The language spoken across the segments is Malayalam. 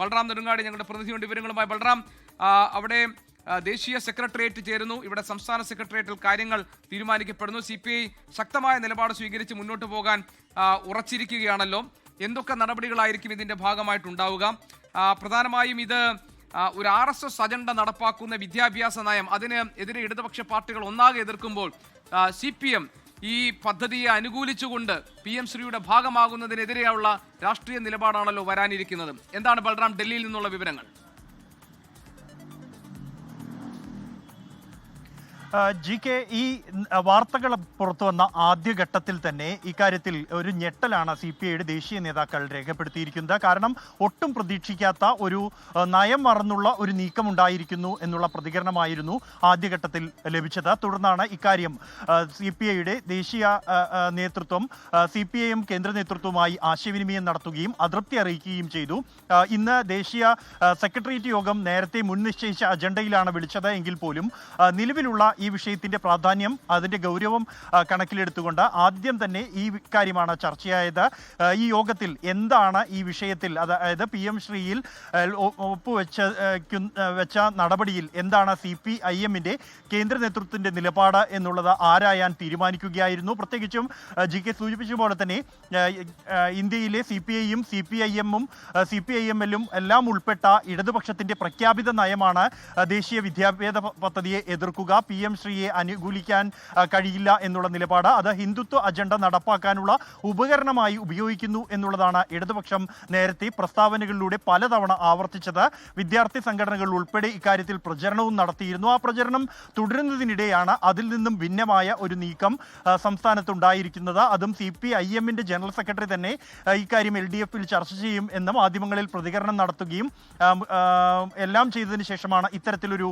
ബൽറാം നെടുങ്ങാടി ഞങ്ങളുടെ പ്രതിനിധിയുണ്ട് വിവരങ്ങളുമായി ബൽറാം അവിടെ ദേശീയ സെക്രട്ടേറിയറ്റ് ചേരുന്നു. ഇവിടെ സംസ്ഥാന സെക്രട്ടേറിയറ്റിൽ കാര്യങ്ങൾ തീരുമാനിക്കപ്പെടുന്നു. സി ശക്തമായ നിലപാട് സ്വീകരിച്ച് മുന്നോട്ട് പോകാൻ ഉറച്ചിരിക്കുകയാണല്ലോ. എന്തൊക്കെ നടപടികളായിരിക്കും ഇതിന്റെ ഭാഗമായിട്ടുണ്ടാവുക? പ്രധാനമായും ഇത് ഒരു ആർ എസ് എസ് അജണ്ട നടപ്പാക്കുന്ന വിദ്യാഭ്യാസ നയം അതിന് എതിരെ ഇടതുപക്ഷ പാർട്ടികൾ ഒന്നാകെ എതിർക്കുമ്പോൾ സി പി എം ഈ പദ്ധതിയെ അനുകൂലിച്ചുകൊണ്ട് പി എം ശ്രീയുടെ ഭാഗമാകുന്നതിനെതിരെയുള്ള രാഷ്ട്രീയ നിലപാടാണല്ലോ വരാനിരിക്കുന്നത്. എന്താണ് ബൽറാം ഡൽഹിയിൽ നിന്നുള്ള വിവരങ്ങൾ? ജി കെ ഈ വാർത്തകൾ പുറത്തു വന്ന ആദ്യഘട്ടത്തിൽ തന്നെ ഇക്കാര്യത്തിൽ ഒരു ഞെട്ടലാണ് സി പി ഐയുടെ ദേശീയ നേതാക്കൾ രേഖപ്പെടുത്തിയിരിക്കുന്നത്. കാരണം ഒട്ടും പ്രതീക്ഷിക്കാത്ത ഒരു നയം മറന്നുള്ള ഒരു നീക്കം ഉണ്ടായിരിക്കുന്നു എന്നുള്ള പ്രതികരണമായിരുന്നു ആദ്യഘട്ടത്തിൽ ലഭിച്ചത്. തുടർന്നാണ് ഇക്കാര്യം സി പി ഐയുടെ ദേശീയ നേതൃത്വം സി പി ഐ എം കേന്ദ്ര നേതൃത്വവുമായി ആശയവിനിമയം നടത്തുകയും അതൃപ്തി അറിയിക്കുകയും ചെയ്തു. ഇന്ന് ദേശീയ സെക്രട്ടേറിയറ്റ് യോഗം നേരത്തെ മുൻനിശ്ചയിച്ച അജണ്ടയിലാണ് വിളിച്ചത്. എങ്കിൽ പോലും നിലവിലുള്ള ഈ വിഷയത്തിന്റെ പ്രാധാന്യം അതിന്റെ ഗൗരവം കണക്കിലെടുത്തുകൊണ്ട് ആദ്യം തന്നെ ഈ കാര്യമാണ് ചർച്ചയായത്. ഈ യോഗത്തിൽ എന്താണ് ഈ വിഷയത്തിൽ അതായത് പി എം ശ്രീയിൽ ഒപ്പുവെച്ച വെച്ച നടപടിയിൽ എന്താണ് സി പി ഐ എമ്മിന്റെ കേന്ദ്ര നേതൃത്വത്തിന്റെ നിലപാട് എന്നുള്ളത് ആരായാൻ തീരുമാനിക്കുകയായിരുന്നു. പ്രത്യേകിച്ചും ജി കെ സൂചിപ്പിച്ച പോലെ തന്നെ ഇന്ത്യയിലെ സി പി ഐയും സി പി ഐ എമ്മും സി പി ഐ എമ്മിലും എല്ലാം ഉൾപ്പെട്ട ഇടതുപക്ഷത്തിന്റെ പ്രഖ്യാപിത നയമാണ് ദേശീയ വിദ്യാഭ്യാസ പദ്ധതിയെ എതിർക്കുക. പി എം ശ്രീയെ അനുകൂലിക്കാൻ കഴിയില്ല എന്നുള്ള നിലപാട് അത് ഹിന്ദുത്വ അജണ്ട നടപ്പാക്കാനുള്ള ഉപകരണമായി ഉപയോഗിക്കുന്നു എന്നുള്ളതാണ് ഇടതുപക്ഷം നേരത്തെ പ്രസ്താവനകളിലൂടെ പലതവണ ആവർത്തിച്ചത്. വിദ്യാർത്ഥി സംഘടനകൾ ഉൾപ്പെടെ ഇക്കാര്യത്തിൽ പ്രചരണവും നടത്തിയിരുന്നു. ആ പ്രചരണം തുടരുന്നതിനിടെയാണ് അതിൽ നിന്നും ഭിന്നമായ ഒരു നീക്കം സംസ്ഥാനത്തുണ്ടായിരിക്കുന്നത്. അതും സി പി ഐ എമ്മിന്റെ ജനറൽ സെക്രട്ടറി തന്നെ ഇക്കാര്യം എൽ ഡി എഫിൽ ചർച്ച ചെയ്യും എന്ന് മാധ്യമങ്ങളിൽ പ്രതികരണം നടത്തുകയും എല്ലാം ചെയ്തതിനു ശേഷമാണ് ഇത്തരത്തിലൊരു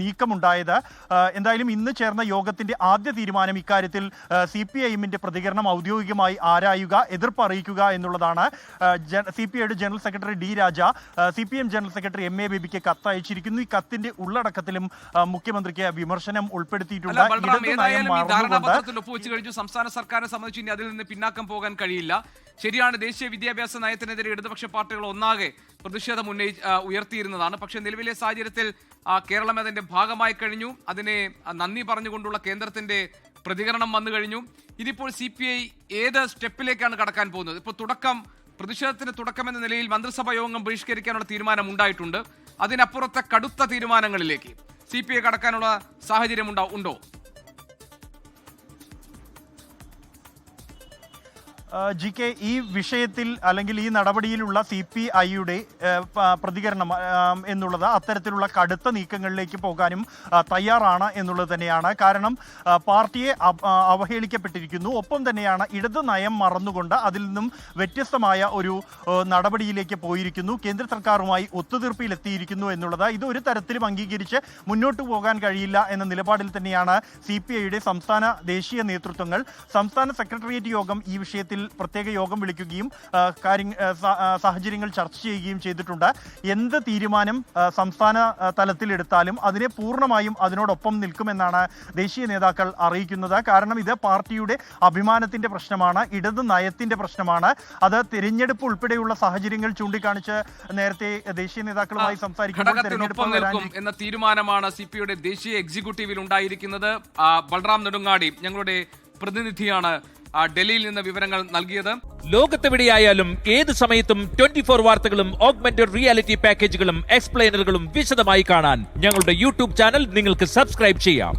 നീക്കമുണ്ടായത്. ആ, എന്തായാലും ഇന്ന് ചേർന്ന യോഗത്തിന്റെ ആദ്യ തീരുമാനം ഇക്കാര്യത്തിൽ സി പി ഐഎമ്മിന്റെ പ്രതികരണം ഔദ്യോഗികമായി ആരായുക എതിർപ്പ് അറിയിക്കുക എന്നുള്ളതാണ് സി പി ഐയുടെ general secretary D Raja C P M general secretary M A ബേബിക്ക് കത്ത് അയച്ചിരിക്കുന്നു ഈ കത്തിന്റെ ഉള്ളടക്കത്തിലും മുഖ്യമന്ത്രിക്ക് വിമർശനം ഉൾപ്പെടുത്തിയിട്ടുണ്ട് ധാരണാപത്രത്തിൽ ഒപ്പുവെച്ച് കഴിഞ്ഞു. സംസ്ഥാന സർക്കാരിനെ സംബന്ധിച്ച് ഇനി അതിൽ നിന്ന് പിന്നാക്കം പോകാൻ കഴിയില്ല. ശരിയാണ് ദേശീയ വിദ്യാഭ്യാസ നയത്തിനെതിരെ ഇടതുപക്ഷ പാർട്ടികൾ ഒന്നാകെ പ്രതിഷേധം ഉന്നയി ഉയർത്തിയിരുന്നതാണ്. പക്ഷേ നിലവിലെ സാഹചര്യത്തിൽ കേരളം അതിന്റെ ഭാഗമായി കഴിഞ്ഞു. അതിനെ നന്ദി പറഞ്ഞുകൊണ്ടുള്ള കേന്ദ്രത്തിന്റെ പ്രതികരണം വന്നു കഴിഞ്ഞു. ഇതിപ്പോൾ സി പി ഐ ഏത് സ്റ്റെപ്പിലേക്കാണ് കടക്കാൻ പോകുന്നത്? ഇപ്പോൾ തുടക്കം പ്രതിഷേധത്തിന് തുടക്കം എന്ന നിലയിൽ മന്ത്രിസഭാ യോഗം ബഹിഷ്കരിക്കാനുള്ള തീരുമാനം ഉണ്ടായിട്ടുണ്ട്. അതിനപ്പുറത്തെ കടുത്ത തീരുമാനങ്ങളിലേക്ക് സി പി ഐ കടക്കാനുള്ള സാഹചര്യം ഉണ്ടാ- ജി കെ ഈ വിഷയത്തിൽ അല്ലെങ്കിൽ ഈ നടപടിയിലുള്ള സി പി ഐയുടെ പ്രതികരണം എന്നുള്ളത് അത്തരത്തിലുള്ള കടുത്ത നീക്കങ്ങളിലേക്ക് പോകാനും തയ്യാറാണ് എന്നുള്ളത് തന്നെയാണ്. കാരണം പാർട്ടിയെ അവഹേളിക്കപ്പെട്ടിരിക്കുന്നു. ഒപ്പം തന്നെയാണ് ഇടത് നയം മറന്നുകൊണ്ട് അതിൽ നിന്നും വ്യത്യസ്തമായ ഒരു നടപടിയിലേക്ക് പോയിരിക്കുന്നു. കേന്ദ്ര സർക്കാരുമായി ഒത്തുതീർപ്പിലെത്തിയിരിക്കുന്നു എന്നുള്ളത് ഇത് ഒരു തരത്തിലും അംഗീകരിച്ച് മുന്നോട്ട് പോകാൻ കഴിയില്ല എന്ന നിലപാടിൽ തന്നെയാണ് സി പി ഐയുടെ സംസ്ഥാന ദേശീയ നേതൃത്വങ്ങൾ. സംസ്ഥാന സെക്രട്ടേറിയറ്റ് യോഗം ഈ വിഷയത്തിൽ പ്രത്യേക യോഗം വിളിക്കുകയും കാര്യങ്ങൾ കാര്യ സാഹചര്യങ്ങൾ ചർച്ച ചെയ്യുകയും ചെയ്തിട്ടുണ്ട്. എന്ത് തീരുമാനം സംസ്ഥാന തലത്തിൽ എടുത്താലും അതിനെ പൂർണമായും അതിനോടൊപ്പം നിൽക്കുമെന്നാണ് ദേശീയ നേതാക്കൾ അറിയിക്കുന്നത്. കാരണം ഇത് പാർട്ടിയുടെ അഭിമാനത്തിന്റെ പ്രശ്നമാണ് ഇടത് നയത്തിന്റെ പ്രശ്നമാണ്. അത് തിരഞ്ഞെടുപ്പ് ഉൾപ്പെടെയുള്ള സാഹചര്യങ്ങൾ ചൂണ്ടിക്കാണിച്ച് നേരത്തെ ദേശീയ നേതാക്കളുമായി സംസാരിക്കുമ്പോൾ എന്ന തീരുമാനമാണ് സി ദേശീയ എക്സിക്യൂട്ടീവിൽ ഉണ്ടായിരിക്കുന്നത്. ബൽറാം നെടുങ്ങാടി ഞങ്ങളുടെ പ്രതിനിധിയാണ്. ഡൽഹിയിൽ നിന്ന് വിവരങ്ങൾ നൽകിയത്. ലോകത്തെവിടെയായാലും ഏത് സമയത്തും ട്വന്റി ഫോർ വാർത്തകളും ഓഗ്മെന്റഡ് റിയാലിറ്റി പാക്കേജുകളും എക്സ്പ്ലെയിനറുകളും വിശദമായി കാണാൻ ഞങ്ങളുടെ യൂട്യൂബ് ചാനൽ നിങ്ങൾക്ക് സബ്സ്ക്രൈബ് ചെയ്യാം.